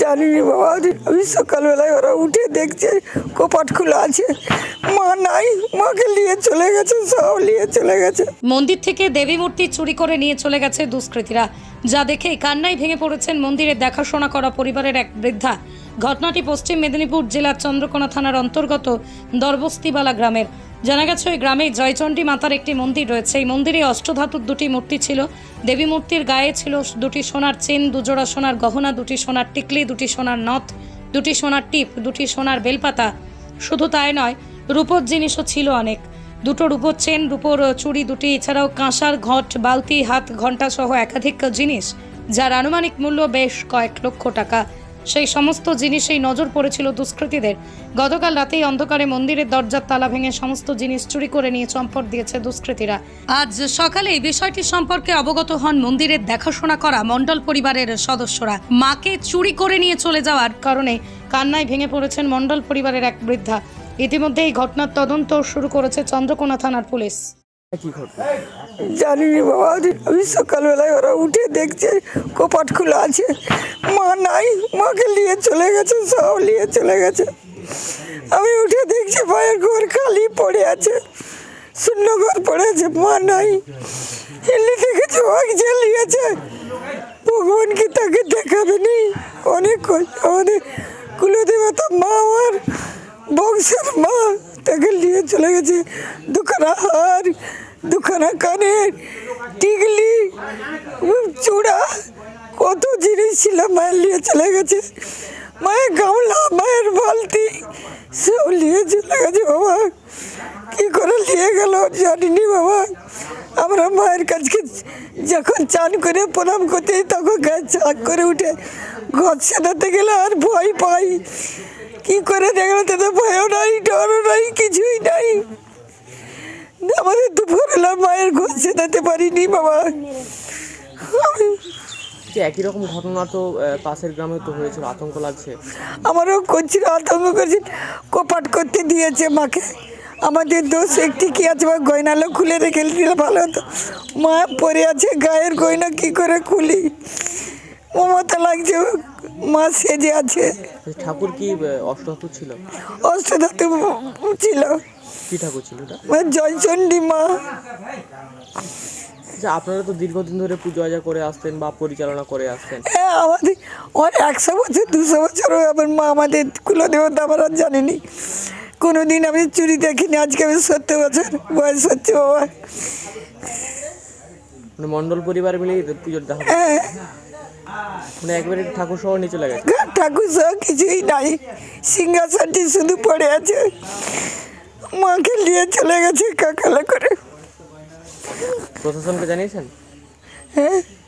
জানি বাবা আমি সকালবেলায় ওরা উঠে দেখছে কপাট খোলা আছে। মা নাই মাকে নিয়ে চলে গেছে সব নিয়ে চলে গেছে। মন্দির থেকে দেবী মূর্তি চুরি করে নিয়ে চলে গেছে দুষ্কৃতীরা। যা দেখে কান্নায় ভেঙে পড়েছেন মন্দিরের দেখাশোনা করা পরিবারের এক বৃদ্ধা। ঘটনাটি পশ্চিম মেদিনীপুর জেলার চন্দ্রকোনা থানার অন্তর্গত দরবস্তিবালা গ্রামের। জানা গেছে, ওই গ্রামে জয়চণ্ডী মাতার একটি মন্দির রয়েছে। এই মন্দিরে অষ্টধাতুর দুটি মূর্তি ছিল। দেবী মূর্তির গায়ে ছিল দুটি সোনার চেন, দুজোড়া সোনার গহনা, দুটি সোনার টিকলি, দুটি সোনার নথ, দুটি সোনার টিপ, দুটি সোনার বেলপাতা। শুধু তাই নয়, রূপোর জিনিসও ছিল অনেক। দুটো রূপোর চেন, রূপোর চুড়ি দুটি, এছাড়াও কাঁসার ঘট, বালতি, হাত ঘণ্টা সহ একাধিক জিনিস, যার আনুমানিক মূল্য বেশ কয়েক লক্ষ টাকা। সেই সমস্ত জিনিসেই নজর পড়েছিল দুষ্কৃতীদের। গতকাল রাতেই অন্ধকারে মন্দিরের দরজার তালা ভেঙে সমস্ত জিনিস চুরি করে নিয়ে চম্পট দিয়েছে দুষ্কৃতীরা। আজ সকালে এই বিষয়টি সম্পর্কে অবগত হন মন্দিরের দেখাশোনা করা মণ্ডল পরিবারের সদস্যরা। মাকে চুরি করে নিয়ে চলে যাওয়ার কারণে কান্নায় ভেঙে পড়েছেন মণ্ডল পরিবারের এক বৃদ্ধা। ইতিমধ্যে এই ঘটনার তদন্ত শুরু করেছে চন্দ্রকোনা থানার পুলিশ। জানি বাবা, আমি সকালবেলায় ওরা উঠে দেখছে, কপাট খোলা আছে। মা নাই, মাকে নিয়ে চলে গেছে, সব নিয়ে চলে গেছে। আমি উঠে দেখছি মায়ের ঘর খালি পড়ে আছে শূন্য ঘর পড়ে আছে, মা নাই। হিল্লি দেখেছে মাকে জ্বালিয়েছে। ভগবান কি তাকে দেখাবে নি অনেক আমাদের কুলদেবতা মা, আমার বংশের মা। তাকে নিয়ে চলে গেছে। দুখানা হার, দুখানা কানের টিকলি চূড়া। কত জিনিস ছিল মায়ের নিয়ে চলে গেছে। মায়ের গামলা, মায়ের বালতি, সব নিয়ে চলে গেছে বাবা। কি করে নিয়ে গেল জানিনি বাবা। আমরা মায়ের কাছকে যখন চান করে প্রণাম করতে তখন গায়ে চাক করে উঠে ঘর সাজাতে গেলে আর ভয় পাই। কি করে দেখল তাতে ভয়ও নাই কিছুই নাই আমাদের দুপুরবেলা মায়ের ঘর সেদাতে পারিনি বাবা। যে একই রকম ঘটনা তো পাশের গ্রামে তো হয়েছিল আতঙ্ক লাগছে। আমারও করছিল আতঙ্ক করছে কোপাট করতে দিয়েছে মাকে। আমাদের দোষ একটি কি আছে বা গয়নালো খুলে রেখে দিলে ভালো হতো। মা পরে আছে গায়ের গয়না কি করে খুলি? মমতা লাগছে মা সেজে আছে। ঠাকুর কি অষ্টধাতু ছিল? অষ্টধাতু ছিল। কি ঠাকুর ছিল এটা মা জয়চণ্ডী মা। আপনারা তো দীর্ঘদিন ধরে পুজো আজা করে আসতেন বা পরিচালনা করে আসতেন। হ্যাঁ আমাদের আমার একশো বছর দুশো বছরও আমার মা আমাদের কুলদেবতা আমার আর জানিনি। কোনো দিন আমি চুরি দেখিনি আজকে আমি সত্তর বছর বয়স হচ্ছে বাবা মানে মণ্ডল পরিবার মিলেই পুজোর দেখা হ্যাঁ মানে একবারে ঠাকুর সহ নিচে লাগে ঠাকুর সহ কিছুই নাই। সিংহাসনটি শুধু পড়ে আছে। মাকে নিয়ে চলে গেছে কাকালা করে। প্রশাসনকে জানিয়েছেন? হ্যাঁ।